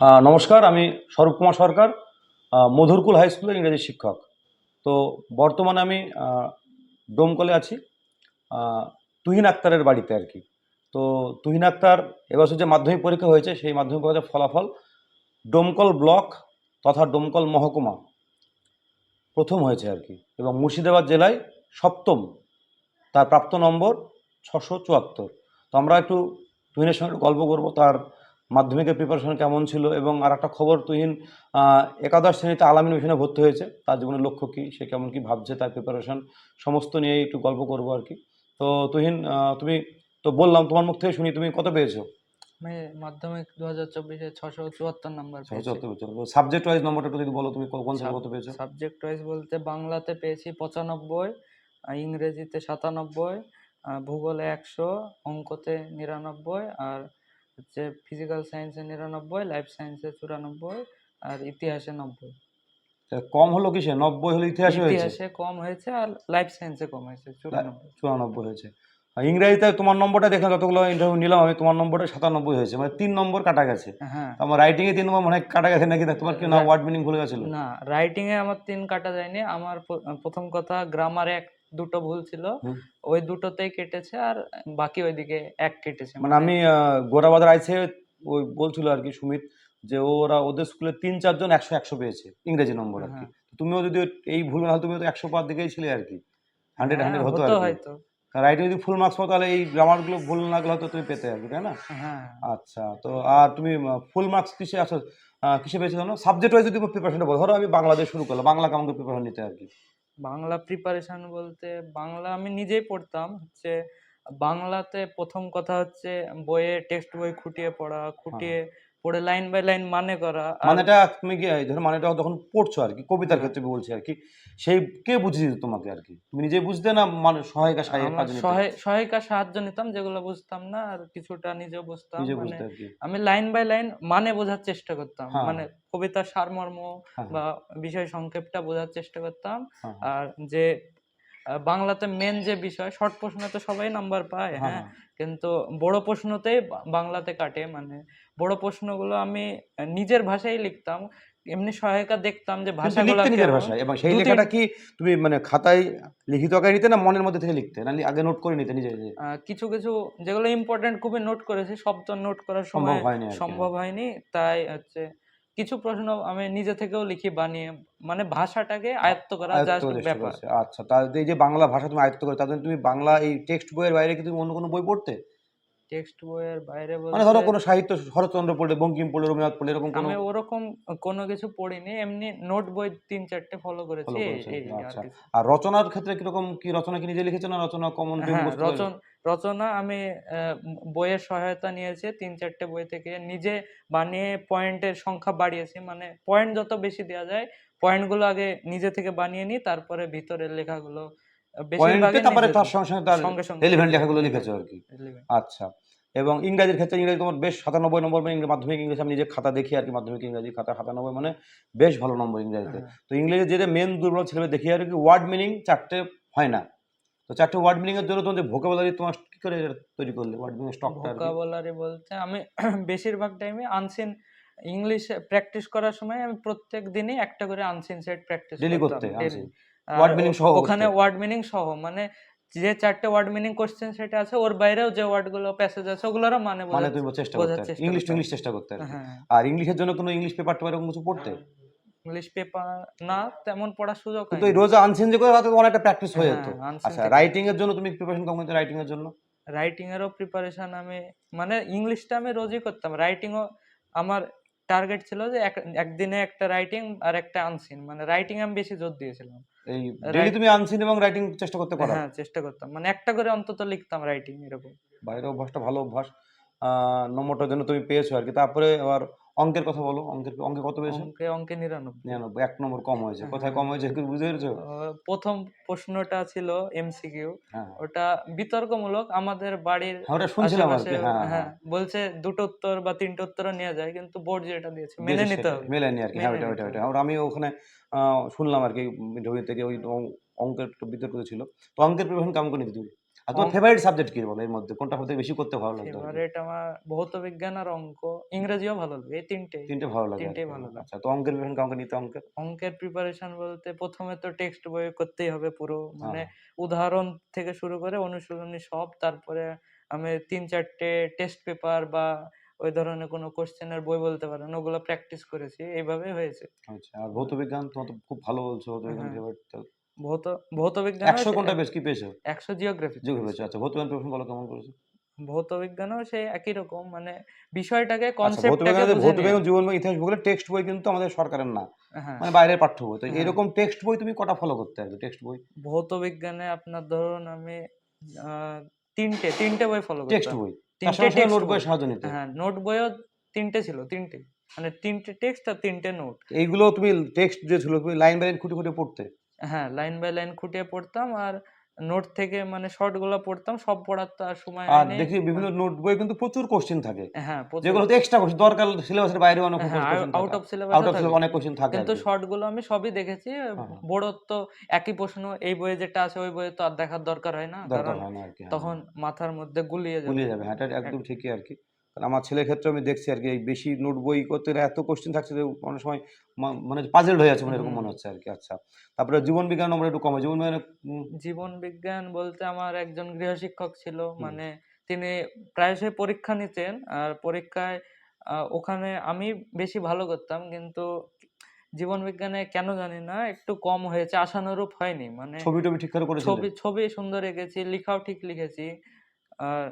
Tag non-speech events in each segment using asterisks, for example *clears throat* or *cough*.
নমস্কার, আমি স্বরূপ কুমার সরকার মধুরকুল হাই স্কুলের ইংরেজি শিক্ষক। তো বর্তমানে আমি ডোমকলে আছি তুহিন আক্তারের বাড়িতে আর কি। তো তুহিন আক্তার এবছর যে মাধ্যমিক পরীক্ষা হয়েছে, সেই মাধ্যমিক পরীক্ষার ফলাফল, ডোমকল ব্লক তথা ডোমকল মহকুমা প্রথম হয়েছে আর কি। এবং মুর্শিদাবাদ জেলায় সপ্তম, তার প্রাপ্ত নম্বর ছশো চুয়াত্তর। তো আমরা একটু তুহিনের সঙ্গে গল্প করব, তার মাধ্যমিকের প্রিপারেশন কেমন ছিল? এবং আর একটা খবর তুহিন একাদশ শ্রেণীতে আলামিন মিশনে ভর্তি হয়েছে। তার জীবনের লক্ষ্য কী? সে কেমন কী ভাবছে তার প্রিপারেশন সমস্ত নিয়ে একটু গল্প করব আর কি। তো তুহিন তুমি তো বললাম তোমার মুখ থেকে শুনি তুমি কত পেয়েছ? আমি মাধ্যমিক দু হাজার চব্বিশে ছশো চুয়াত্তর নাম্বার সাবজেক্ট ওয়াইজ নম্বরটা একটু যদি বলো তুমি কোন সাবজেক্ট কত পেয়েছ? সাবজেক্ট ওয়াইজ বলতে বাংলাতে পেয়েছি পঁচানব্বই ইংরেজিতে সাতানব্বই ভূগোলে একশো অঙ্কতে নিরানব্বই আর হচ্ছে ফিজিক্যাল সায়েন্সে নিরানব্বই লাইফ সায়েন্সে চুরানব্বই আর ইতিহাসে নব্বই। তা কম হলো কিসে? নব্বই হলো ইতিহাসে হয়েছে? ইতিহাসে কম হয়েছে আর লাইফ সায়েন্সে কম হয়েছে চুরানব্বই। চুরানব্বই হয়েছে। ইংরেজিতে তোমার নম্বরটা দেখলাম যতগুলো ইন্টারভিউ নিলাম আমি তোমার নম্বরটা সাতানব্বই হয়েছে মানে তিন নম্বর কাটা গেছে। হ্যাঁ। আমার রাইটিংয়ে তিন নম্বর মনে হয় কাটা গেছে নাকি? তোমার কি না ওয়ার্ড মিনিং ভুলে গেছিল? না রাইটিং এ আমার তিন কাটা যায়নি। আমার প্রথম কথা গ্রামারে এক দুটো ভুল ছিল। ওই দুটোতেই কেটেছে আর বাকি ওইদিকে এক কেটেছে। মানে আমি গোরাবাজার আইসে ওই বলছিল আর কি সুমিত যে ওরা ওদের স্কুলে তিন চারজন একশো একশো পেয়েছে ইংরেজি নম্বর আর কি। হ্যাঁ। তুমিও যদি এই ভুল না তুমিও তো একশো পাওয়ার দিকেই ছিলে আর কি। হান্ড্রেড হ্যাঁ, হান্ড্রেড হতো হতো হয়তো। রাইটে যদি ফুল মার্কস পাও তাহলে এই গ্রামারগুলো ভুল না গেলে হয়তো তুমি পেতে কি তাই না? হ্যাঁ। আচ্ছা তো আর তুমি ফুল মার্কস কিসে আসো কিসে পেয়েছ জানো? সাবজেক্ট ওয়াইজ যদি প্রিপারেশনটা বলো ধরো আমি বাংলাদেশ শুরু করলাম বাংলা কেমন করে প্রিপারেশন নিতে আর কি? বাংলা প্রিপারেশন বলতে বাংলা আমি নিজেই পড়তাম হচ্ছে বাংলাতে প্রথম কথা হচ্ছে বইয়ে টেক্সট বই খুঁটিয়ে পড়া খুঁটিয়ে পড়ে লাইন বাই লাইন মানে করা মানেটা তুমি কি ধরো মানেটা যখন পড়ছো আর কি কবিতার হ্যাঁ। ক্ষেত্রে বলছি আর কি। সেই কে বুঝিয়ে দিত তোমাকে আর কি? তুমি নিজে বুঝতে না মানে সহায়িকা সহায়িকা? সাহায্য নিতাম যেগুলো বুঝতাম না আর কিছুটা নিজেও বুঝতাম মানে আমি লাইন বাই লাইন মানে বোঝার চেষ্টা করতাম হ্যাঁ। মানে কবিতার সারমর্ম হ্যাঁ, বা বিষয় সংক্ষেপটা বোঝার চেষ্টা করতাম। আর যে বাংলাতে মেন যে বিষয় শর্ট প্রশ্নে তো সবাই নাম্বার পায় হ্যাঁ। কিন্তু বড় প্রশ্নতেই বাংলাতে কাটে মানে বড় প্রশ্নগুলো আমি নিজের ভাষায় লিখতাম এমনি সহায়িকা দেখতাম যে ভাষাগুলো লিখতে নিজের ভাষায় এবং সেই লেখাটা কি তুমি মানে খাতায় লিখিত আকারে নিতে না মনের মধ্যে থেকে লিখতে? না আগে নোট করে নিতে নিজে? কিছু কিছু যেগুলো ইম্পর্টেন্ট খুবই নোট করেছি সব তো নোট করার সম্ভব সময় হয়নি সম্ভব হয়নি তাই হচ্ছে কিছু প্রশ্ন আমি নিজে থেকেও লিখি বানিয়ে মানে ভাষাটাকে আয়ত্ত করা জাস্ট ব্যাপার। আচ্ছা তাহলে এই যে বাংলা ভাষা তুমি আয়ত্ত করে তাহলে তুমি বাংলা এই টেক্সট বইয়ের বাইরে কি তুমি অন্য কোনো বই পড়তে? টেক্সট বইয়ের বাইরে মানে ধরো কোনো সাহিত্য শরৎচন্দ্র পড়লে বঙ্কিম পড়লে রবীন্দ্রনাথ পড়লে এরকম কোনো আমি ওরকম কোনো কিছু পড়িনি এমনি নোট বই তিন চারটে ফলো করেছি আর আচ্ছা। আর রচনার ক্ষেত্রে কীরকম কি রচনা কি নিজে লিখেছো না রচনা কমন হ্যাঁ রচন রচনা আমি বইয়ের সহায়তা নিয়েছি তিন চারটে বই থেকে। নিজে বানিয়ে পয়েন্টের সংখ্যা বাড়িয়েছি মানে পয়েন্ট যত বেশি দেওয়া যায় পয়েন্টগুলো আগে নিজে থেকে বানিয়ে নিই তারপরে ভিতরের লেখাগুলো পয়েন্টে তারপরে তার সঙ্গে সঙ্গে তার সঙ্গে সঙ্গে রেলিভেন্ট লেখাগুলো লিখেছো আর কি। আচ্ছা। এবং ইংরাজির ক্ষেত্রে ইংরেজি তোমার বেশ সাতানব্বই নম্বর মানে ইংরেজি মাধ্যমিক ইংরেজি আমি নিজে খাতা দেখি আর কি মাধ্যমিক ইংরেজি খাতা সাতানব্বই মানে বেশ ভালো নম্বর ইংরেজিতে। হ্যাঁ। তো ইংরেজি যেটা মেন দুর্বল ছেলে দেখি আর কি ওয়ার্ড মিনিং চারটে হয় না। তো চারটে ওয়ার্ড মিনিং এর জন্য তোমাদের ভোকাবুলারি তোমার কি করে তৈরি করলে? ওয়ার্ড মিনিং স্টকটা ভোকাবুলারি বলতে আমি *clears throat* বেশিরভাগ টাইমে আনসিন ইংলিশ প্র্যাকটিস করার সময় আমি প্রত্যেক দিনই একটা করে আনসিন সেট প্র্যাকটিস ডেলি করতে ডেলি Word meaning সহ ওখানে ওয়ার্ড মিনিং সহ মানে যে চারটে ওয়ার্ড মিনিং কোশ্চেন সেট আছে ওর বাইরেও যে ওয়ার্ডগুলো প্যাসেজ আছে ওগুলোরও মানে মানে তুমি চেষ্টা করতে। ইংলিশ টু ইংলিশ চেষ্টা করতে আর হ্যাঁ। আর ইংলিশের জন্য কোনো ইংলিশ পেপার টেপার কিছু পড়তে? ইংলিশ পেপার না তেমন পড়ার সুযোগ কিন্তু। রোজ আনসেন যে করে তাতে তো অনেকটা প্র্যাকটিস হয়ে যেত। হ্যাঁ, আচ্ছা রাইটিং এর জন্য তুমি প্রিপারেশন কেমন করতে রাইটিং এর জন্য? রাইটিং এরও প্রিপারেশন আমি মানে ইংলিশটা আমি রোজই করতাম। রাইটিংও আমার টার্গেট ছিল যে এক- একদিনে একটা রাইটিং আর একটা আনসিন মানে রাইটিং আমি বেশি জোর দিয়েছিলাম। এই ডেইলি তুমি আনসিন এবং রাইটিং চেষ্টা করতে পারো। হ্যাঁ চেষ্টা করতাম। মানে একটা করে অন্তত লিখতাম রাইটিং এরকম। বাইরে অভ্যাসটা ভালো অভ্যাস। আহ, নম্বরটার জন্য তুমি পেয়েছ আর কি। তারপরে আবার অঙ্কের কথা বলো অঙ্কের অঙ্কে কত পেয়েছ? অঙ্কে অঙ্কে নিরানব্বই। নিরানব্বই এক নম্বর কম হয়েছে। হ্যাঁ, কোথায় হ্যাঁ। কম হয়েছে একটু বুঝে পেরেছ প্রথম প্রশ্নটা ছিল এমসিকিউ হ্যাঁ। ওটা বিতর্কমূলক আমাদের বাড়ির ওটা শুনছিলাম আর কি আশেপাশে হ্যাঁ হ্যাঁ। বলছে দুটো উত্তর বা তিনটে উত্তর নেওয়া যায় কিন্তু বোর্ড যেটা দিয়েছে মেনে নিতে হবে। হবে মেলেনি আর কি হ্যাঁ মেনে হবে। ওইটা আর আমি ওখানে শুনলাম আর কি ইন্টারভিউ থেকে ওই অঙ্কের একটু বিতর্ক ছিল। তো অঙ্কের প্রিপারেশন কেমন করে নিতে তুমি? আর তোমার ফেভারিট সাবজেক্ট কি বলো? এর মধ্যে কোনটা সবথেকে বেশি করতে ভালো লাগে ফেভারিট আমার ভৌত বিজ্ঞান আর অঙ্ক। ইংরেজিও ভালো লাগে। এই তিনটে। তিনটে ভালো লাগে কি। ভালো লাগে। আচ্ছা তো অঙ্কের প্রিপারেশন কাউকে নিতে অঙ্কের? অঙ্কের প্রিপারেশন বলতে প্রথমে তো টেক্সট বই করতেই হবে পুরো। মানে হ্যাঁ। উদাহরণ থেকে শুরু করে অনুশীলনী সব। তারপরে আমি তিন চারটে টেস্ট পেপার বা ওই ধরনের কোনো কোশ্চেনের বই বলতে পারেন ওগুলো প্র্যাকটিস করেছি। এইভাবে হয়েছে। আচ্ছা আর ভৌত বিজ্ঞান তোমার তো খুব ভালো বলছো। ভৌত বিজ্ঞান হ্যাঁ। ভৌত ভৌত বিজ্ঞান একশো কোনটা বেশ কি পেয়েছ? একশো জিওগ্রাফি যোগ হয়েছে আচ্ছা ভৌত বিজ্ঞান প্রিপারেশন বলো কেমন করেছ? ভৌত বিজ্ঞানও সেই একই রকম মানে বিষয়টাকে কনসেপ্টটাকে ভৌত বিজ্ঞান জীবন বিজ্ঞান, ইতিহাস ভূগোলের টেক্সট বই কিন্তু আমাদের সরকারের না হ্যাঁ। মানে বাইরের পাঠ্য বই। তো হ্যাঁ। এরকম টেক্সট বই তুমি কটা ফলো করতে হবে টেক্সট বই? ভৌত বিজ্ঞানে আপনার ধরুন আমি তিনটে তিনটে বই ফলো টেক্সট বই? তিনটে নোট বই। সাহায্য নিতে। হ্যাঁ নোট বইও তিনটে ছিল তিনটে। মানে তিনটে টেক্সট আর তিনটে নোট এইগুলো তুমি টেক্সট যে ছিল তুমি লাইন বাই লাইন খুঁটে খুঁটে পড়তে? হ্যাঁ লাইন বাই লাইন খুঁটিয়ে পড়তাম আর নোট থেকে মানে শর্টগুলো পড়তাম সব পড়ার তো আর সময় আর নেই। দেখি বিভিন্ন নোট বই কিন্তু প্রচুর কোশ্চেন থাকে হ্যাঁ যেগুলো এক্সট্রা কোশ্চেন দরকার সিলেবাসের বাইরে অনেক question out of out of syllabus অনেক কোশ্চেন থাকে কিন্তু আর কি। শর্টগুলো আমি সবই দেখেছি হ্যাঁ। বড় তো একই প্রশ্ন এই বইয়ে যেটা আছে ওই বইয়ে তো আর দেখার দরকার হয় না দরকার কারণ হয় না আর কি হ্যাঁ। তখন মাথার মধ্যে গুলিয়ে যাবে ভুলিয়ে যাবে হ্যাঁ এটা একদম ঠিকই আর কি কারণ আমার ছেলের ক্ষেত্রে আমি দেখছি আর কি এই বেশি নোট বই করতে গেলে এত কোশ্চেন থাকছে যে অনেক সময় মানে পাজেল হয়ে যাচ্ছে মানে এরকম মনে হচ্ছে আর কি আচ্ছা। তারপরে জীবন বিজ্ঞান নম্বর একটু কম। জীবন বিজ্ঞানে জীবন বিজ্ঞান বলতে আমার একজন গৃহশিক্ষক ছিল মানে তিনি প্রায়শই পরীক্ষা নিতেন আর পরীক্ষায় ওখানে আমি বেশি ভালো করতাম কিন্তু জীবন বিজ্ঞানে কেন জানি না একটু কম হয়েছে আশানুরূপ হয়নি মানে ছবি টবি ঠিক করে ছবি ছবি সুন্দর এঁকেছি লেখাও ঠিক লিখেছি আর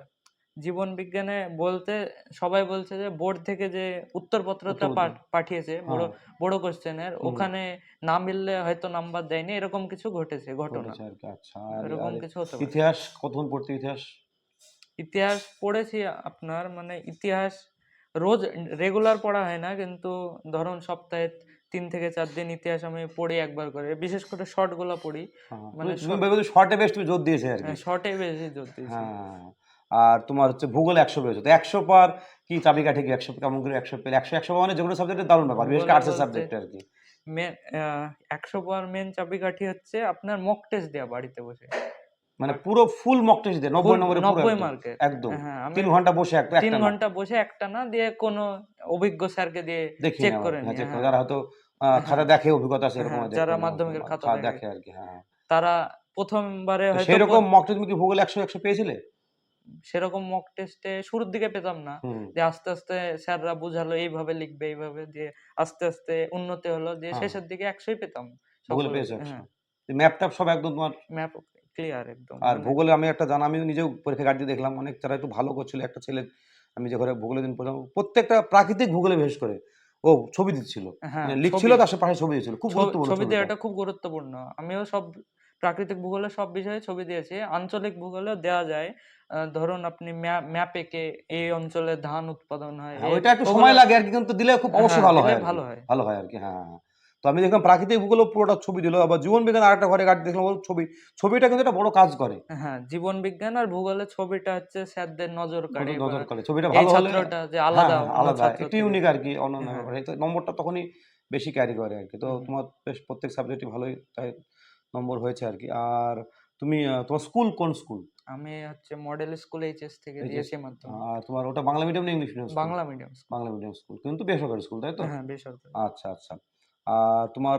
জীবন বিজ্ঞানে বলতে সবাই বলছে যে বোর্ড থেকে যে উত্তরপত্রটা উত্তরপত্র। পাঠ- পাঠিয়েছে বড় হ্যাঁ, বড় কোশ্চেনের ওখানে না মিললে হয়তো নাম্বার দেয়নি এরকম কিছু ঘটেছে ঘটনা। আচ্ছা। এরকম কিছু হতে ইতিহাস কতক্ষণ পড়তে ইতিহাস? ইতিহাস পড়েছি আপনার মানে ইতিহাস রোজ রেগুলার পড়া হয় না কিন্তু ধরুন সপ্তাহে তিন থেকে চার দিন ইতিহাস আমি পড়ি একবার করে বিশেষ করে শর্টগুলো পড়ি। হ্যাঁ, মানে শর্টে বেশ তুমি জোর দিয়েছে আর কি। শর্টে বেশি জোর দিয়েছি। হ্যাঁ। আর তোমার হচ্ছে ভূগোল একশো পেয়েছ তো একশো পার কি চাবিকাঠি কি একশো কেমন করে একশো পেলে? একশো একশো মানে যেগুলো সাবজেক্টের দারুণ ব্যাপার বিশেষ করে আর্টসের সাবজেক্ট আর কি। একশো পার মেন চাবিকাঠি হচ্ছে আপনার মক টেস্ট দেওয়া বাড়িতে বসে। মানে পুরো ফুল মক টেস্ট দেয় নব্বই নম্বরে নব্বই। মার্কের একদম। হ্যাঁ তিন ঘণ্টা বসে একটা তিন ঘণ্টা বসে একটা না দিয়ে কোনো অভিজ্ঞ স্যারকে দিয়ে চেক করে হ্যাঁ, নিই করে। হ্যাঁ। যারা হয়তো খাতা দেখে অভিজ্ঞতা আছে এরকম হ্যাঁ, যারা মাধ্যমিকের খাতা দেখে। আর কি হ্যাঁ। তারা প্রথমবারে হয়তো সেই রকম কোন- মক টেস্ট তুমি কি ভূগোল একশো একশো পেয়েছিলে? সেরকম মক টেস্টে শুরুর দিকে পেতাম না। যে আস্তে আস্তে স্যাররা বুঝালো এইভাবে লিখবে এইভাবে দিয়ে আস্তে আস্তে উন্নতি হলো দিয়ে হ্যাঁ। শেষের দিকে একশোই পেতাম। ভূগোলে পেয়েছ ম্যাপ ট্যাপ সব একদম তোমার ম্যাপ ক্লিয়ার একদম। আর মানে- ভূগোলে আমি একটা জানা আমিও নিজেও পরীক্ষা কাটিয়ে দেখলাম অনেক যারা একটু ভালো করছিল একটা ছেলে আমি যে ঘরে ভূগোলের দিন পড়লাম প্রত্যেকটা প্রাকৃতিক ভূগোলে বিশেষ করে ও ছবি দিচ্ছিল। হ্যাঁ মানে লিখছিল তার পাশে ছবি দিচ্ছিল খুব গুরুত্বপূর্ণ ছবি। দেওয়াটা খুব গুরুত্বপূর্ণ। আমিও সব প্রাকৃতিক ভূগোলে সব বিষয়ে ছবি দিয়েছি আঞ্চলিক ভূগোলে দেওয়া যায়। ধরুন আপনি ম্যাপ এঁকে এই অঞ্চলে ধান উৎপাদন হয় হ্যাঁ, ওইটা একটু সময় লাগে আর কি কিন্তু দিলে খুব অবশ্যই হ্যাঁ, ভালো হয় কি। ভালো হয়। ভালো হয় আর কি হ্যাঁ হ্যাঁ। তো আমি দেখলাম প্রাকৃতিক ভূগোল পুরোটা ছবি দিল আবার জীবন বিজ্ঞান আরেকটা ঘরে কাটি দেখলাম ছবি। ছবিটা কিন্তু একটা বড় কাজ করে। হ্যাঁ জীবন বিজ্ঞান আর ভূগোলের ছবিটা হচ্ছে স্যারদের নজর কাড়ে নজর- করে ছবিটা ভালো হলে ছাত্রটা যে আলাদা আলাদা একটু ইউনিক আর কি অন্যান্য হ্যাঁ। তো নম্বরটা তখনই বেশি ক্যারি করে আর কি। তো তোমার বেশ প্রত্যেক সাবজেক্টই ভালোই তাই নম্বর হয়েছে আর কি। আর তুমি তোমার স্কুল কোন স্কুল আমি হচ্ছে মডেল স্কুল এইচএস থেকে দিয়েছি মাধ্যমিক। আর তোমার ওটা বাংলা মিডিয়াম না English medium Bangla medium Bangla medium school কিন্তু বেসরকারি স্কুল তাই তো? হ্যাঁ বেসরকারি। আচ্ছা আচ্ছা। আর তোমার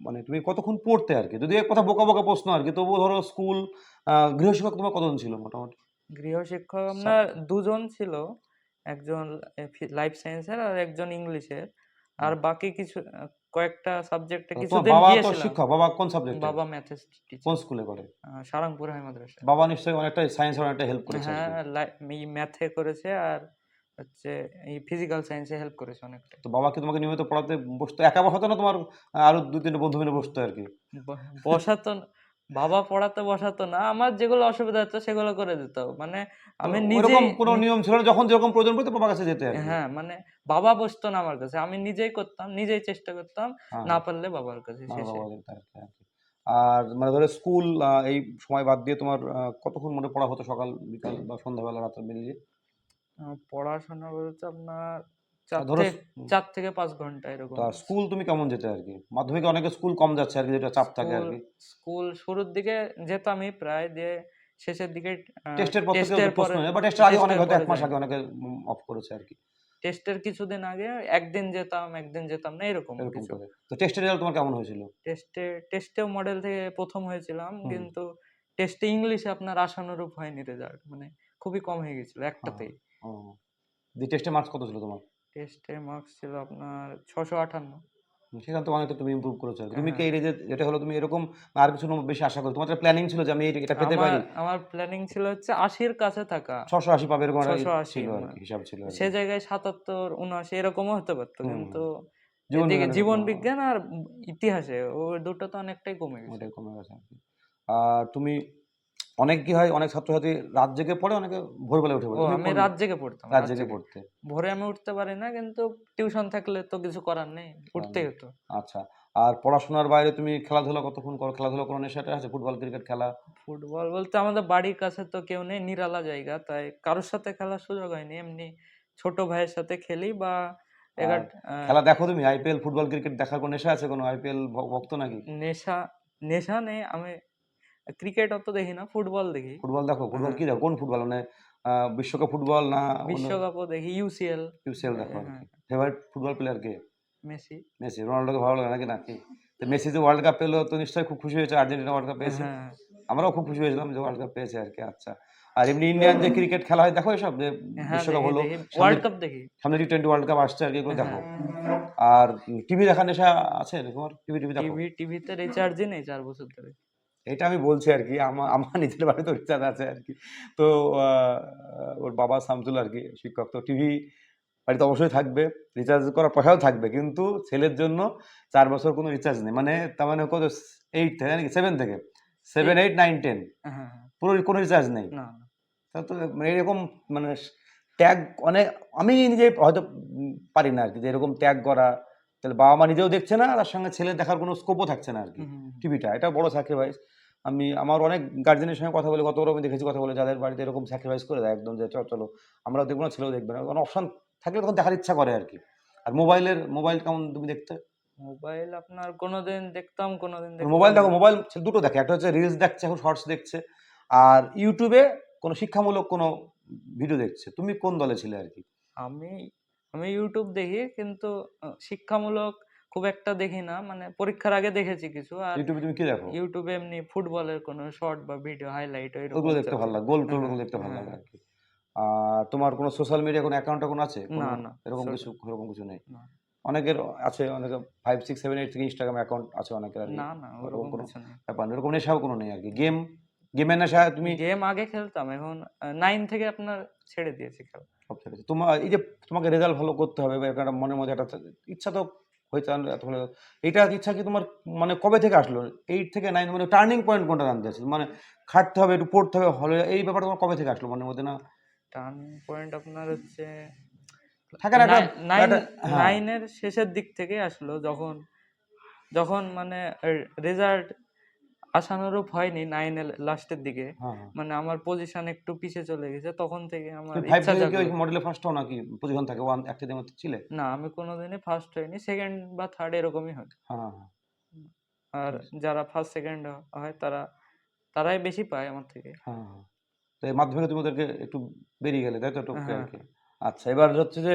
মানে তুমি কতক্ষণ পড়তে আর কি? যদি এক কথা বোকা বোকা প্রশ্ন আর কি তবুও ধরো স্কুল গৃহশিক্ষক তোমার কতজন ছিল মোটামুটি? গৃহশিক্ষক আপনার দুজন ছিল একজন লাইফ সায়েন্সের আর একজন ইংলিশের আর বাকি কিছু কয়েকটা সাবজেক্টে কিছুদিন বাবা তো শিক্ষক বাবা কোন সাবজেক্টে বাবা ম্যাথে টিচার কোন স্কুলে পড়ে সারাংপুর হাই মাদ্রাসা বাবা নিশ্চয়ই অনেকটা সায়েন্স অনেকটা হেল্প করেছে হ্যাঁ এই ম্যাথে করেছে আর হচ্ছে এই ফিজিক্যাল সায়েন্সে হেল্প করেছে অনেকটা। তো বাবা কি তোমাকে নিয়মিত পড়াতে বসতো? একা বসাতো না তোমার আরও দুই তিনটে বন্ধু মিলে বসতো আর কি? বসাতো না- বাবা পড়াতে বসাতো না আমার যেগুলো অসুবিধা হতো সেগুলো করে দিত। মানে আমি নিজে কোনো নিয়ম ছিল না যখন যেরকম প্রয়োজন পড়তো বাবার কাছে যেতে হ্যাঁ মানে বাবা বসতো না আমার কাছে আমি নিজেই করতাম নিজেই চেষ্টা করতাম হ্যাঁ, না পারলে বাবার কাছে শেষে। আর মানে ধরো স্কুল এই সময় বাদ দিয়ে তোমার কতক্ষণ মনে পড়া হতো সকাল বিকাল বা সন্ধ্যাবেলা রাতে মিলিয়ে? পড়াশোনা বলতে আপনার চার থেকে পাঁচ ঘণ্টা এরকম স্কুল তুমি কেমন যেতে আর কি? মাধ্যমিকে অনেকে স্কুল কম যাচ্ছে আর কি যেটা চাপ থাকে আর কি। স্কুল শুরুর দিকে যেতামই প্রায় দিয়ে শেষের দিকে টেস্টের পর থেকে প্রশ্ন বা টেস্টের আগে অনেক হয়তো এক মাস আগে অনেকে অফ করেছে আর কি। টেস্টের কিছুদিন আগে একদিন যেতাম একদিন যেতাম না এরকম কিছু। তো টেস্টের রেজাল্ট তোমার কেমন হয়েছিল? টেস্টে টেস্টেও মডেল থেকে প্রথম হয়েছিলাম কিন্তু টেস্টে ইংলিশে আপনার আশানুরূপ হয়নি রেজাল্ট মানে খুবই কম হয়ে গেছিল একটাতেই। দি টেস্টে মার্কস কত ছিল তোমার? টেস্টে মার্কস ছিল আপনার ছশো আটান্ন। সেখান থেকে অনেকটা তুমি ইমপ্রুভ করেছ। তুমি কি হ্যাঁ। এই রেজে যেটা হলো তুমি এরকম আর কিছু বেশি আশা করো? তোমার প্ল্যানিং ছিল যে আমি এটা পেতে পারি। আমার প্ল্যানিং ছিল হচ্ছে আশির কাছে থাকা। ছশো আশি পাবে এরকম একটা 680 ছিল আর মানে। হিসাব ছিল সে জায়গায় সাতাত্তর উনআশি এরকমও হতে পারতো। কিন্তু জীবন বিজ্ঞান আর ইতিহাসে ও দুটো তো অনেকটাই কমে গেছে। কমে গেছে আর তুমি অনেক কি হয় অনেক ছাত্রছাত্রী রাত জেগে পড়ে অনেকে ভোরবেলা উঠে পড়ে। আমি রাত জেগে পড়তাম রাত জেগে। পড়তে? ভোরে আমি উঠতে পারি না কিন্তু টিউশন থাকলে তো কিছু করার নেই উঠতেই হতো। আচ্ছা। আর পড়াশোনার বাইরে তুমি খেলাধুলা কতক্ষণ করো? খেলাধুলা কোনো নেশাটা আছে? ফুটবল ক্রিকেট খেলা? ফুটবল বলতে আমাদের বাড়ির কাছে তো কেউ নেই নিরালা জায়গা তাই কারোর সাথে খেলার সুযোগ হয়নি। এমনি ছোট ভাইয়ের সাথে খেলি বা খেলা দেখো তুমি? আইপিএল ফুটবল ক্রিকেট দেখার কোনো নেশা আছে কোনো? আইপিএল ভক্ত নাকি? নেশা নেশা নেই। আমি ক্রিকেট অত দেখি না ফুটবল দেখি। ফুটবল দেখো ফুটবল হ্যাঁ। কি দেখো কোন ফুটবল? মানে বিশ্বকাপ ফুটবল না বিশ্বকাপও দেখি ইউসিএল ইউসিএল দেখো হ্যাঁ। ফেভারিট ফুটবল প্লেয়ার কে? মেসি। মেসি রোনাল্ডোকে ভালো লাগে নাকি নাকি তো মেসি যে ওয়ার্ল্ড কাপ পেল তো নিশ্চয়ই খুব খুশি হয়েছে আর্জেন্টিনা ওয়ার্ল্ড কাপ পেয়েছে। হ্যাঁ। আমরাও খুব খুশি হয়েছিলাম যে ওয়ার্ল্ড কাপ পেয়েছে আর কি আচ্ছা। আর এমনি ইন্ডিয়ান যে ক্রিকেট খেলা হয় দেখো এসব? যে হ্যাঁ বিশ্বকাপ হলো ওয়ার্ল্ড কাপ দেখি। সামনে টি টোয়েন্টি ওয়ার্ল্ড কাপ আসছে আর কি এগুলো দেখো। হ্যাঁ। আর টিভি দেখার নেশা আছে তোমার? টিভি টিভি দেখো। টিভি টিভিতে রিচার্জই নেই চার বছর ধরে। এটা আমি বলছি আর কি আমার আমার *laughs* নিজের বাড়িতে রিচার্জ আছে আর কি। তো ওর বাবা শামসুল আর কি শিক্ষক। তো টিভি বাড়িতে অবশ্যই থাকবে রিচার্জ করার পয়সাও থাকবে কিন্তু ছেলের জন্য চার বছর কোনো রিচার্জ নেই। মানে তার মানে কত? এইট থেকে নাকি সেভেন থেকে। সেভেন এইট নাইন টেন পুরো কোনো রিচার্জ নেই। তা তো মানে এরকম মানে ট্যাগ অনেক আমি নিজে হয়তো পারি না আর কি যে এরকম ট্যাগ করা। তাহলে বাবা মা নিজেও দেখছে না তার সঙ্গে ছেলে দেখার কোনো স্কোপও থাকছে না আর কি। টিভিটা এটা বড় স্যাক্রিফাইস আমি আমার অনেক গার্জেনের সঙ্গে কথা বলে কত বড় আমি দেখেছি কথা বলে যাদের বাড়িতে এরকম স্যাক্রিফাইস করে দেয় একদম যে চল চলো আমরা দেখব না ছেলেও দেখবে না। কোনো অপশন থাকলে তখন দেখার ইচ্ছা করে আর কি আর মোবাইলের মোবাইল কেমন তুমি দেখতে? মোবাইল আপনার কোনোদিন দেখতাম কোনোদিন মোবাইল দেখো মোবাইল দুটো দেখে একটা হচ্ছে রিলস দেখছে এখন শর্টস দেখছে আর ইউটিউবে কোনো শিক্ষামূলক কোনো ভিডিও দেখছে। তুমি কোন দলে ছিলে আর কি আমি আমি ইউটিউব দেখি কিন্তু শিক্ষামূলক খুব একটা দেখি না মানে পরীক্ষার আগে দেখেছি কিছু। আর ইউটিউবে তুমি কি দেখো? ইউটিউবে এমনি ফুটবলের কোনো শর্ট বা ভিডিও হাইলাইট ওগুলো দেখতে ভালো লাগে গোল টোল হ্যাঁ, দেখতে ভালো লাগে হ্যাঁ। আর কি। আর তোমার কোনো সোশ্যাল মিডিয়া কোনো অ্যাকাউন্ট কোনো আছে না, না, এরকম কিছু এরকম কিছু নেই? অনেকের আছে অনেকে ফাইভ সিক্স সেভেন এইট থেকে ইনস্টাগ্রাম অ্যাকাউন্ট আছে অনেকের আর না না ওরকম কোনো ব্যাপার এরকম নেশাও কোনো নেই আর কি। গেম গেমের নেশা তুমি গেম আগে খেলতাম এখন নাইন থেকে আপনার ছেড়ে দিয়েছি খেলা। সব। তোমার এই যে তোমাকে রেজাল্ট ভালো করতে হবে বা একটা মনের মধ্যে একটা ইচ্ছা তো হয়েছে এইটা ইচ্ছা কি তোমার মানে কবে থেকে আসলো? এইট থেকে নাইন মানে টার্নিং পয়েন্ট কোনটা জানতে চাচ্ছি মানে খাটতে হবে একটু পড়তে হবে হলে এই ব্যাপারটা তোমার কবে থেকে আসলো মনে মধ্যে না? টার্নিং পয়েন্ট আপনার হচ্ছে থাকে না একটা নাইন একটা- হ্যাঁ। নাইনের শেষের দিক থেকে আসলো যখন যখন মানে রেজাল্ট আশানুরূপ হয়নি নাইনের লাস্টের দিকে। হ্যাঁ হ্যাঁ। মানে আমার পজিশন একটু পিছে চলে গেছে তখন থেকে আমার ইচ্ছা জাগলো। মডেলে ফার্স্ট হও নাকি? পজিশন থাকে ওয়ান একটিদের মধ্যে ছিলে? না আমি কোনোদিনই ফার্স্ট হইনি সেকেন্ড বা থার্ড এরকমই হয়। হ্যাঁ আর যারা ফার্স্ট সেকেন্ড হয় তারা তারাই বেশি পায় আমার থেকে। হ্যাঁ তো এই মাধ্যমিকে তুমি ওদেরকে একটু বেরিয়ে গেলে তাই তো? একটু হ্যাঁ, আর কি আচ্ছা এবার হচ্ছে যে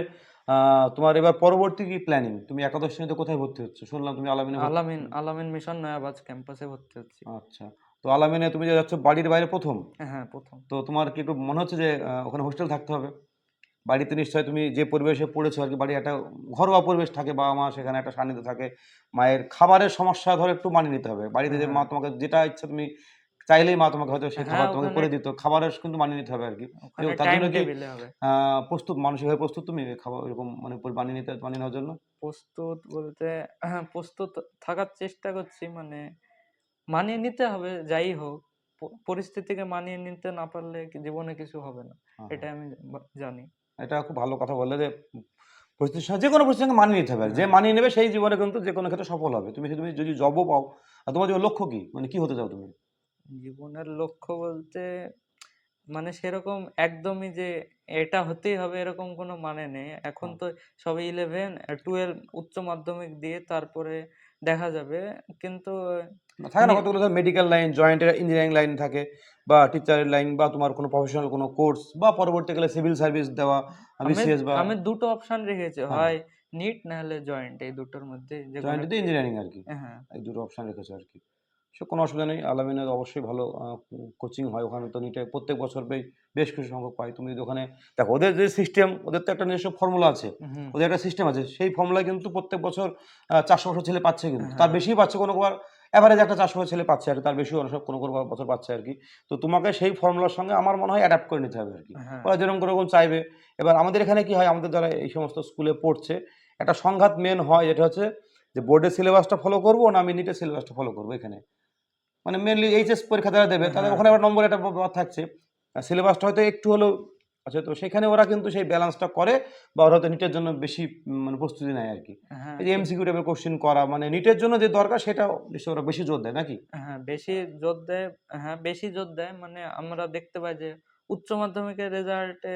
তোমার এবার পরবর্তী কি প্ল্যানিং তুমি একাদশ শ্রেণীতে কোথায় ভর্তি হচ্ছে? শুনলাম তুমি আলামিনে আলামিন আলামিন মিশন নয়াবাজ ক্যাম্পাসে ভর্তি হচ্ছি। আচ্ছা। তো আলামিনে তুমি যে যাচ্ছ বাড়ির বাইরে প্রথম? হ্যাঁ প্রথম। তো তোমার কি একটু মনে হচ্ছে যে ওখানে হোস্টেল থাকতে হবে? বাড়িতে নিশ্চয়ই তুমি যে পরিবেশে পড়েছো আর কি বাড়ি একটা ঘরোয়া পরিবেশ থাকে বাবা মা সেখানে একটা সান্নিধ্য থাকে। মায়ের খাবারের সমস্যা ধরে একটু মানিয়ে নিতে হবে। বাড়িতে যে মা হ্যাঁ। তোমাকে যেটা ইচ্ছা তুমি চাইলেই মা তোমাকে হয়তো সেই হ্যাঁ, খাবার তোমাকে করে দিত। খাবারের কিন্তু মানিয়ে নিতে হবে আর কি। তার জন্য কি টেবিলে হবে। আহ, প্রস্তুত তুমি খাবার এরকম মানে মানিয়ে নিতে মানিয়ে নেওয়ার জন্য? প্রস্তুত বলতে হ্যাঁ, প্রস্তুত থাকার চেষ্টা করছি মানে মানিয়ে নিতে হবে যাই হোক। পরিস্থিতিকে মানিয়ে নিতে না পারলে জীবনে কিছু হবে না হ্যাঁ, এটা আমি জানি। এটা খুব ভালো কথা বললে যে পরিস্থিতির যে কোনো পরিস্থিতির সঙ্গে মানিয়ে নিতে হবে যে মানিয়ে নেবে সেই জীবনে কিন্তু যে কোনো ক্ষেত্রে সফল হবে। তুমি তুমি যদি জবও পাও আর তোমার জীবনের লক্ষ্য কি? মানে কি হতে চাও তুমি? জীবনের লক্ষ্য বলতে মানে সেরকম একদমই যে এটা হতেই হবে এরকম কোনো মানে নেই। এখন হুম। তো সবে ইলেভেন টুয়েলভ উচ্চ মাধ্যমিক দিয়ে তারপরে দেখা যাবে। কিন্তু থাকে না নি- কতগুলো মেডিকেল লাইন জয়েন্টের ইঞ্জিনিয়ারিং লাইন থাকে বা টিচারের লাইন বা তোমার কোনো প্রফেশনাল কোনো কোর্স বা পরবর্তীকালে সিভিল সার্ভিস দেওয়া আমি বিসিএস বা আমি দুটো অপশন রেখেছি হ্যাঁ। হয় নিট না হলে জয়েন্ট এই দুটোর মধ্যে যে কোনো জয়েন্টে ইঞ্জিনিয়ারিং আর কি। হ্যাঁ। এই দুটো অপশন রেখেছে আর কি। সে কোনো অসুবিধা নেই আলামিনের অবশ্যই ভালো কোচিং হয় ওখানে তো নিটে প্রত্যেক বছর বেশ কিছু সংখ্যক পাই। তুমি যদি ওখানে দেখো ওদের যে সিস্টেম ওদের তো একটা নিজস্ব ফর্মুলা আছে। ওদের একটা সিস্টেম আছে। সেই ফর্মুলায় কিন্তু প্রত্যেক বছর চারশো বছর ছেলে পাচ্ছে কিন্তু। হ্যাঁ। তার বেশি পাচ্ছে কোনো বার অ্যাভারেজ একটা চারশো বছর ছেলে পাচ্ছে আর তার বেশি অনেক কোনো কোনো বছর পাচ্ছে আর কি। তো তোমাকে সেই ফর্মুলার সঙ্গে আমার মনে হয় অ্যাডাপ্ট করে নিতে হবে আর কি। হ্যাঁ। ওরা যেরকম যেরকম চাইবে। এবার আমাদের এখানে কি হয় আমাদের যারা এই সমস্ত স্কুলে পড়ছে একটা সংঘাত মেন হয় যেটা হচ্ছে যে বোর্ডের সিলেবাসটা ফলো করব না আমি নিটের সিলেবাসটা ফলো করব এখানে? মানে মেনলি এইচএস পরীক্ষা যারা দেবে তাদের হ্যাঁ। ওখানে আবার নম্বর একটা ব্যাপার থাকছে। সিলেবাসটা হয়তো একটু হলেও আছে তো সেখানে ওরা কিন্তু সেই ব্যালেন্সটা করে বা ওরা হয়তো নিটের জন্য বেশি মানে প্রস্তুতি নেয় আর কি হ্যাঁ। এই যে এমসিকিউ টাইপের কোশ্চেন করা মানে নিটের জন্য যে দরকার সেটা নিশ্চয়ই ওরা বেশি জোর দেয় নাকি? হ্যাঁ বেশি জোর দেয় হ্যাঁ বেশি জোর দেয়। মানে আমরা দেখতে পাই যে উচ্চ মাধ্যমিকের রেজাল্টে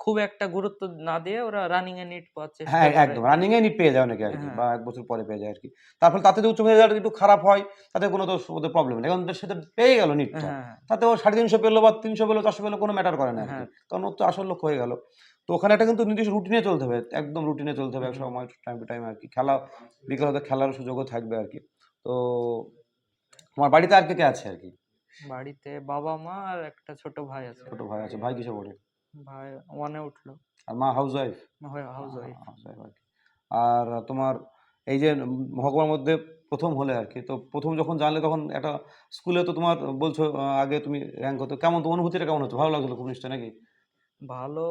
খুব একটা গুরুত্ব না দিয়ে ওরা রানিং এ নিট চেষ্টা হ্যাঁ একদম। রানিং এ নিট পেয়ে যায় অনেকে আর কি হ্যাঁ। বা এক বছর পরে পেয়ে যায় আর কি তারপরে তাতে যদি উচ্চ রেজাল্ট একটু খারাপ হয় তাতে কোনো তো ওদের প্রবলেম নেই। এখন সেটা পেয়ে গেল নিটটা হ্যাঁ। তাতে ও সাড়ে তিনশো পেল বা তিনশো পেল চারশো পেল কোনো ম্যাটার করে না আর হ্যাঁ। কারণ ওর তো আসল লক্ষ্য হয়ে গেল। তো ওখানে একটা কিন্তু নির্দিষ্ট রুটিনে চলতে হবে একদম রুটিনে চলতে হবে এক সময় টাইম টু টাইম আর কি খেলা বিকেলে হতে খেলার সুযোগও থাকবে আর কি তো তোমার বাড়িতে আর কে কে আছে আর কি বাড়িতে বাবা মা আর একটা ছোট ভাই আছে। ছোট ভাই আছে। ভাই কিসে পড়ে? ভাই ওয়ানে উঠল। আর মা হাউস ওয়াইফ হাউস ওয়াইফ আর তোমার এই যে মহকুমার মধ্যে প্রথম হলে আর কি তো প্রথম যখন জানলে তখন একটা স্কুলে তো তোমার বলছো আগে তুমি র্যাঙ্ক হতো কেমন তো অনুভূতিটা কেমন ভালো লাগছিল খুব নিশ্চয় নাকি? ভালো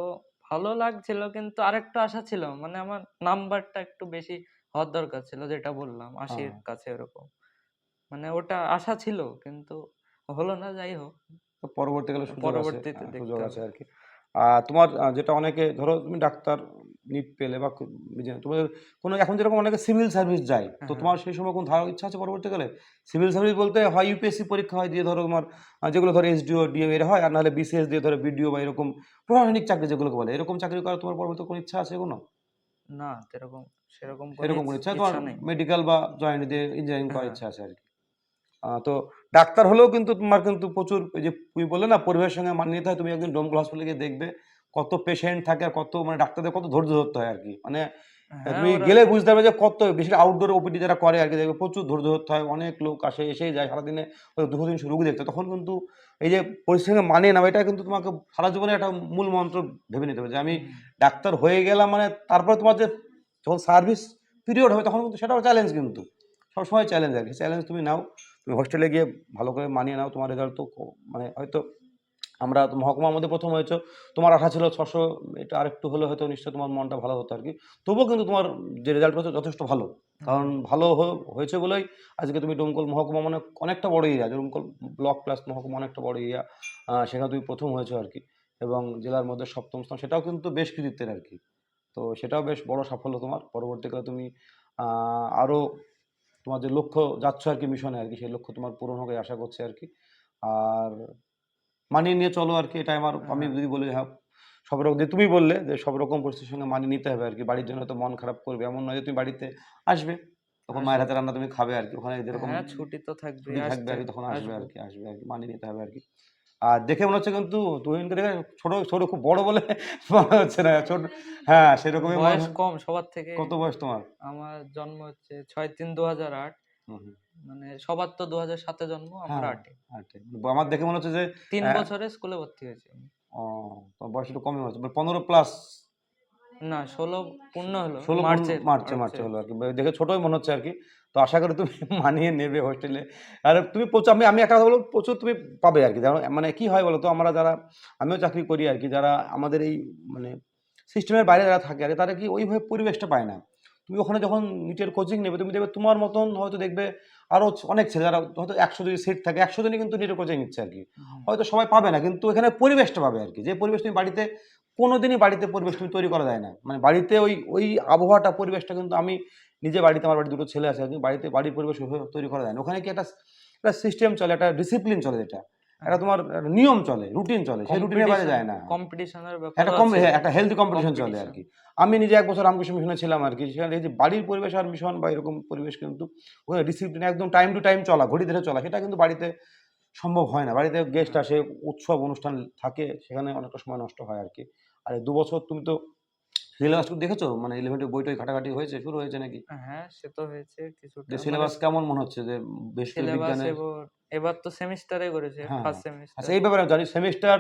ভালো লাগছিল কিন্তু আরেকটু আশা ছিল মানে আমার নাম্বারটা একটু বেশি হওয়ার দরকার ছিল যেটা বললাম আশির। কাছে এরকম। মানে ওটা আশা ছিল কিন্তু হলো না যাই হোক। পরবর্তীকালে পরবর্তীতে হ্যাঁ, সুযোগ আছে আর কি। তোমার যেটা অনেকে ধরো তুমি ডাক্তার নিট পেলে বা তোমাদের কোনো এখন যেরকম অনেকে সিভিল সার্ভিস যায় তো হ্যাঁ। তোমার সেই সময় কোনো ধারণা ইচ্ছা আছে পরবর্তীকালে? সিভিল সার্ভিস বলতে হয় ইউপিএসসি পরীক্ষা হয় দিয়ে ধরো তোমার যেগুলো ধরো এসডিও ডিএম এর হয় আর নাহলে বিসিএস দিয়ে ধরো বিডিও বা এরকম প্রশাসনিক চাকরি যেগুলোকে বলে এরকম চাকরি করার তোমার পরবর্তী কোনো ইচ্ছা আছে কোনো? না সেরকম এরকম কোনো ইচ্ছা তোমার নেই। মেডিকেল বা জয়েন্ট দিয়ে ইঞ্জিনিয়ারিং করার হ্যাঁ। ইচ্ছা আছে আর কি। তো ডাক্তার হলেও কিন্তু তোমার কিন্তু প্রচুর যে তুমি বললে না পরিবেশের সঙ্গে মানিয়ে নিতে হয় তুমি একদিন ডোমকল হসপিটালে গিয়ে দেখবে কত পেশেন্ট থাকে আর কত মানে ডাক্তারদের কত ধৈর্য ধরতে হয় আর কি মানে হ্যাঁ, তুমি গেলে বুঝতে পারবে যে কত বেশি আউটডোর ওপিডি যারা করে আর কি দেখবে প্রচুর ধৈর্য ধরতে হয় অনেক লোক আসে এসেই যায় সারাদিনে দুশো তিনশো রুগী দেখতে তখন কিন্তু এই যে সঙ্গে মানিয়ে নেওয়া এটা কিন্তু তোমাকে সারা জীবনে একটা মূল মন্ত্র ভেবে নিতে হবে যে আমি ডাক্তার হয়ে গেলাম মানে তারপরে তোমার যে যখন সার্ভিস পিরিয়ড হবে তখন কিন্তু সেটাও চ্যালেঞ্জ কিন্তু। সবসময় চ্যালেঞ্জ আর কি চ্যালেঞ্জ তুমি নাও। তুমি হোস্টেলে গিয়ে ভালো করে মানিয়ে নাও তোমার রেজাল্ট তো মানে হয়তো আমরা মহকুমার মধ্যে প্রথম হয়েছো তোমার আশা ছিল ছশো এটা আরেকটু হলে হয়তো নিশ্চয়ই তোমার মনটা ভালো হতো আর কি। তবুও কিন্তু তোমার যে রেজাল্ট হচ্ছে যথেষ্ট ভালো। কারণ ভালো হয়েছে বলেই আজকে তুমি ডোমকল মহকুমা মানে অনেকটা বড় এরিয়া ডোমকল ব্লক প্লাস মহকুমা অনেকটা বড় এরিয়া সেখানে তুমি প্রথম হয়েছো আর কি। এবং জেলার মধ্যে সপ্তম স্থান সেটাও কিন্তু বেশ কৃতিত্বের আর কি। তো সেটাও বেশ বড় সাফল্য তোমার। পরবর্তীকালে তুমি আহ, আরও তোমার যে লক্ষ্য যাচ্ছ আর কি মিশনে আর কি সেই লক্ষ্য তোমার পূরণ হবে আশা করছি আর কি। আর মানিয়ে নিয়ে চলো আর কি এটা আমার আমি হ্যাঁ। যদি বলি হ্যাঁ সব রকম যে তুমি বললে যে সব রকম পরিস্থিতির সঙ্গে মানিয়ে নিতে হবে আর কি বাড়ির জন্য তো মন খারাপ করবে এমন নয় যে তুমি বাড়িতে আসবে তখন মায়ের হাতে রান্না তুমি খাবে আর কি ওখানে যেরকম হ্যাঁ ছুটি তো থাকবে থাকবে আর কি তখন আসবে। আর কি আসবে আর কি মানিয়ে নিতে হবে আর কি। আর দেখে মনে হচ্ছে কিন্তু তুহিনকে দেখে ছোট ছোট খুব বড় বলে *laughs* মনে হচ্ছে না। ছোট হ্যাঁ সেরকমই বয়স কম সবার থেকে। কত বয়স তোমার? আমার জন্ম হচ্ছে ছয় তিন দু হাজার আট। মানে সবার তো দু হাজার সাতে জন্ম আমার হ্যাঁ। আটে। আচ্ছা। আমার দেখে মনে হচ্ছে যে তিন হ্যাঁ। বছরে স্কুলে ভর্তি হয়েছি। ও তোমার বয়স একটু কমই হচ্ছে। পনেরো প্লাস না ষোলো পূর্ণ হলো ষোলো মার্চে মার্চে মার্চে। হলো আর কি। দেখে ছোটই মনে হচ্ছে আর কি। তো আশা করি তুমি *laughs* মানিয়ে নেবে হোস্টেলে আর তুমি প্রচুর আমি আমি একটা কথা বলব প্রচুর তুমি পাবে আর কি মানে কি হয় বলো তো আমরা যারা আমিও চাকরি করি আর কি যারা আমাদের এই মানে সিস্টেমের বাইরে যারা থাকে আর তারা কি ওইভাবে পরিবেশটা পায় না। তুমি ওখানে যখন নিটের কোচিং নেবে তুমি দেখবে তোমার মতন হয়তো দেখবে আরও অনেক ছেলে যারা হয়তো একশো যদি সিট থাকে একশো জনই কিন্তু নিটের কোচিং নিচ্ছে আর কি হয়তো সবাই পাবে না কিন্তু এখানে পরিবেশটা পাবে আর কি যে পরিবেশ তুমি বাড়িতে কোনোদিনই বাড়িতে পরিবেশ তুমি তৈরি করা যায় না। মানে বাড়িতে ওই ওই আবহাওয়াটা পরিবেশটা কিন্তু আমি নিজে বাড়িতে আমার বাড়ি দুটো ছেলে আছে আর কি বাড়িতে বাড়ির পরিবেশ ওইভাবে তৈরি করা যায় না। ওখানে কি একটা একটা সিস্টেম চলে একটা ডিসিপ্লিন চলে যেটা। একটা তোমার নিয়ম চলে রুটিন চলে সেই রুটিনের বাইরে যায় না। কম্পিটিশনের একটা কম হ্যাঁ, একটা হেলদি কম্পিটিশন চলে আর কি আমি নিজে এক বছর রামকৃষ্ণ মিশনে ছিলাম আর কি সেখানে দেখছি বাড়ির পরিবেশ আর মিশন বা এরকম পরিবেশ কিন্তু ওখানে ডিসিপ্লিন একদম টাইম টু টাইম চলা ঘড়ি ধরে চলা সেটা কিন্তু বাড়িতে সম্ভব হয় না। বাড়িতে গেস্ট আসে উৎসব অনুষ্ঠান থাকে সেখানে অনেকটা সময় নষ্ট হয় আর কি আর দু বছর তুমি তো সিলেবাস দেখেছ? মানে ইলেভেন্টের বইটই ঘাটাঘাটি হয়েছে শুরু হয়েছে নাকি? হ্যাঁ সে তো হয়েছে কিছুটা। যে সিলেবাস কেমন মনে হচ্ছে যে বেশ বিজ্ঞানের? এবার তো সেমিস্টারে করেছে হ্যাঁ, ফার্স্ট আচ্ছা সেমিস্টার এই ব্যাপারে জানি সেমিস্টার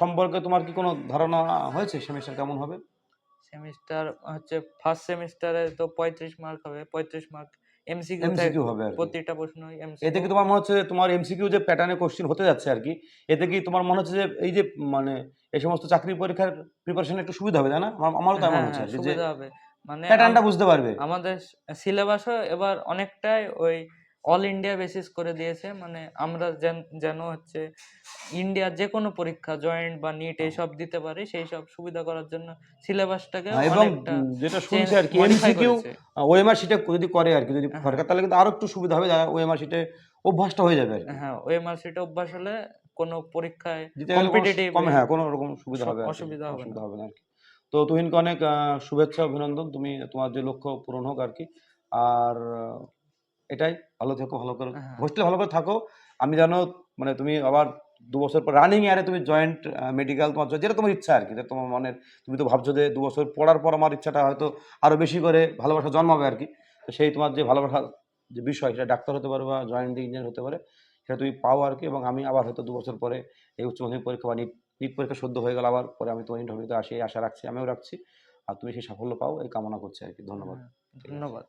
সম্পর্কে তোমার কি কোনো ধারণা হয়েছে? সেমিস্টার কেমন হবে? সেমিস্টার হচ্ছে ফার্স্ট সেমিস্টারে তো পঁয়ত্রিশ মার্ক হবে পঁয়ত্রিশ মার্ক এমসিকিউ এমসিকিউ হবে আর কি। প্রশ্ন এতে কি তোমার মনে হচ্ছে যে তোমার এমসিকিউ যে প্যাটার্নে কোশ্চেন হতে যাচ্ছে আর কি এতে কি তোমার মনে হচ্ছে যে এই যে মানে এই সমস্ত চাকরি পরীক্ষার প্রিপারেশন একটু সুবিধা হবে তাই না? আমারও তাই মনে হচ্ছে আর কি, যে সুবিধা হবে। মানে প্যাটার্নটা বুঝতে পারবে। আমাদের সিলেবাসও এবার অনেকটাই ওই অল ইন্ডিয়া বেসিস করে দিয়েছে মানে আমরা যেন- হচ্ছে ইন্ডিয়ার যে কোনো পরীক্ষা জয়েন্ট বা নিট এইসব দিতে পারি সেই সব সুবিধা করার জন্য সিলেবাসটাকে হ্যাঁ, এবং যেটা শুনছি আর কি এমসিকিউ ওএমআর শিটে যদি করে আর কি যদি হ্যাঁ। সরকার তাহলে কিন্তু আরও একটু সুবিধা হবে যারা ওএমআর শিটে অভ্যাসটা হয়ে যাবে হ্যাঁ ওএমআরসিটা অভ্যাস হলে কোনো পরীক্ষায় দিতে গেলে কোনো competitive কমে এ হ্যাঁ কোনো রকম সুবিধা হবে অসুবিধা হবে না। হবে না আর কি। তো তুহিনকে অনেক শুভেচ্ছা অভিনন্দন তুমি তোমার যে লক্ষ্য পূরণ হোক আর কি। আর এটাই ভালো থেকো ভালো করে। হ্যাঁ। হোস্টেলে ভালো করে থাকো। আমি জানো মানে তুমি আবার দু বছর পর রানিং ইয়ারে তুমি জয়েন্ট মেডিকেল তোমার যেটা তোমার ইচ্ছা আর কি যেটা তোমার মনের তুমি তো ভাবছ যে দু বছর পড়ার পর আমার ইচ্ছাটা হয়তো আরও বেশি করে ভালোবাসা জন্মাবে আর কি। তো সেই তোমার যে ভালোবাসা যে বিষয় সেটা ডাক্তার হতে পারে বা জয়েন্ট ইঞ্জিনিয়ার হতে পারে সেটা তুমি পাও আর কি। এবং আমি আবার হয়তো দু বছর পরে এই উচ্চ মাধ্যমিক পরীক্ষা বা নিট নিট পরীক্ষা সদ্য হয়ে গেল আবার পরে আমি তোমার ইন্টারভিউতে আসি আশা রাখছি আমিও রাখছি। আর তুমি সেই সাফল্য পাও এই কামনা করছি আর কি। ধন্যবাদ। হ্যাঁ, ধন্যবাদ।